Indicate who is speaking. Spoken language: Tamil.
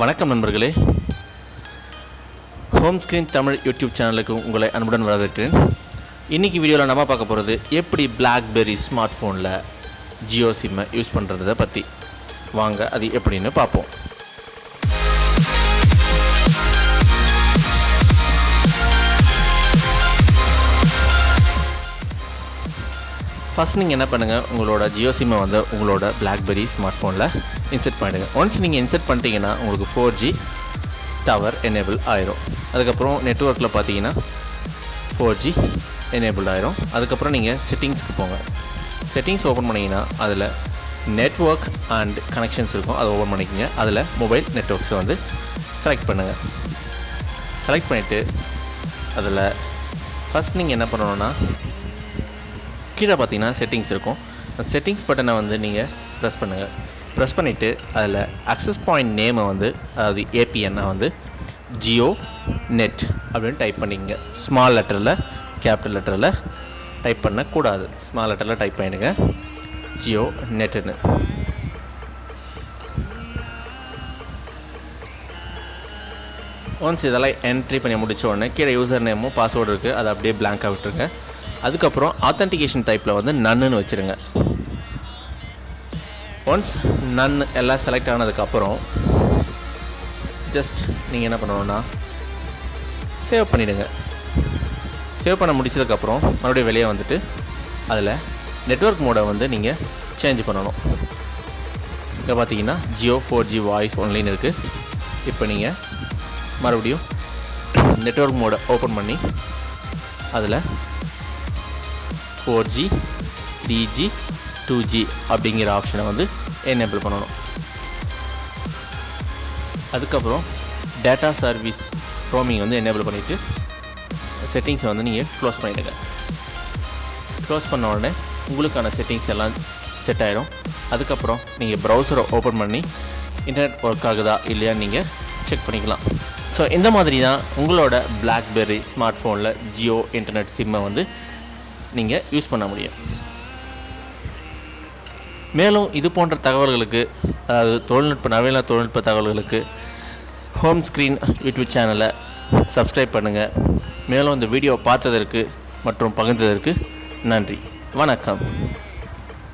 Speaker 1: வணக்கம் நண்பர்களே. ஹோம் ஸ்க்ரீன் தமிழ் யூடியூப் சேனலுக்கு உங்களை அன்புடன் வரவேற்கிறேன். இன்றைக்கி வீடியோவில் நம்ம பார்க்க போகிறது எப்படி பிளாக்பெரி ஸ்மார்ட் ஃபோனில் ஜியோ சிம்மை யூஸ் பண்ணுறதை பற்றி வாங்க அது எப்படின்னு பார்ப்போம். ஃபஸ்ட் நீங்கள் என்ன பண்ணுங்கள் உங்களோட ஜியோ சிம்மை வந்து உங்களோட பிளாக்பெரி ஸ்மார்ட் ஃபோனில் இன்செர்ட் பண்ணிடுங்க. ஒன்ஸ் நீங்கள் இன்செர்ட் பண்ணிட்டீங்கன்னா உங்களுக்கு ஃபோர் ஜி டவர் எனேபிள் ஆயிரும். அதுக்கப்புறம் நெட்ஒர்க்கில் பார்த்தீங்கன்னா ஃபோர் ஜி எனேபிள் ஆயிரும். அதுக்கப்புறம் நீங்கள் செட்டிங்ஸ்க்கு போங்க. செட்டிங்ஸ் ஓப்பன் பண்ணிங்கன்னா அதில் நெட்ஒர்க் அண்ட் கனெக்ஷன்ஸ் இருக்கும். அதை ஓப்பன் பண்ணிக்கோங்க. அதில் மொபைல் நெட்ஒர்க்ஸை வந்து செலக்ட் பண்ணுங்கள் செலக்ட் பண்ணிவிட்டு அதில் ஃபஸ்ட் நீங்கள் என்ன பண்ணணுன்னா கீழே பார்த்தீங்கன்னா செட்டிங்ஸ் இருக்கும். செட்டிங்ஸ் பட்டனை வந்து நீங்கள் ப்ரெஸ் பண்ணுங்கள் ப்ரெஸ் பண்ணிவிட்டு அதில் அக்சஸ் பாயிண்ட் நேமை வந்து அதாவது ஏபிஎன்னை வந்து ஜியோ நெட் அப்படின்னு டைப் பண்ணிக்கங்க. ஸ்மால் லெட்டரில் கேபிட்டல் லெட்டரில் டைப் பண்ணக்கூடாது. ஸ்மால் லெட்டரில் டைப் பண்ணிடுங்க. ஜியோ நெட்டுன்னு ஒன்ஸ் இதெல்லாம் என்ட்ரி பண்ணி முடிச்ச உடனே கீழே யூசர் நேமும் பாஸ்வேர்டு இருக்குது அதை அப்படியே blank-ஆ விட்டுருங்க. அதுக்கப்புறம் ஆத்தென்டிகேஷன் டைப்பில் வந்து நன்னுன்னு வச்சுருங்க. ஒன்ஸ் நன் எல்லாம் செலக்ட் ஆனதுக்கப்புறம் ஜஸ்ட் நீங்கள் என்ன பண்ணணுன்னா சேவ் பண்ணிவிடுங்க சேவ் பண்ண முடிச்சதுக்கப்புறம் மறுபடியும் வெளியே வந்துட்டு அதில் நெட்வொர்க் மோடை வந்து நீங்கள் சேஞ்ச் பண்ணணும். இங்கே பார்த்தீங்கன்னா Jio four G voice online இருக்குது இப்போ நீங்கள் மறுபடியும் நெட்வொர்க் மோடை ஓப்பன் பண்ணி அதில் four G three G two G அப்படிங்கிற ஆப்ஷனை வந்து எனேபிள் பண்ணணும். அதுக்கப்புறம் டேட்டா சர்வீஸ் ரோமிங் வந்து எனேபிள் பண்ணிவிட்டு செட்டிங்ஸை வந்து நீங்கள் க்ளோஸ் பண்ணிவிடுங்க க்ளோஸ் பண்ண உடனே உங்களுக்கான செட்டிங்ஸ் எல்லாம் செட் ஆகிடும் அதுக்கப்புறம் நீங்கள் ப்ரௌசரை ஓப்பன் பண்ணி இன்டர்நெட் ஒர்க் ஆகுதா இல்லையான்னு நீங்கள் செக் பண்ணிக்கலாம். ஸோ இந்த மாதிரி தான் உங்களோட பிளாக்பெர்ரி ஸ்மார்ட் ஃபோனில் ஜியோ இன்டர்நெட் சிம்மை வந்து நீங்கள் யூஸ் பண்ண முடியும். மேலும் இது போன்ற தகவல்களுக்கு அதாவது தொழில்நுட்ப நவீன தொழில்நுட்ப தகவல்களுக்கு ஹோம் ஸ்க்ரீன் யூடியூப் சேனலை சப்ஸ்கிரைப் பண்ணுங்கள் மேலும் இந்த வீடியோ பார்த்ததற்கு மற்றும் பகிர்ந்ததற்கு நன்றி. வணக்கம்.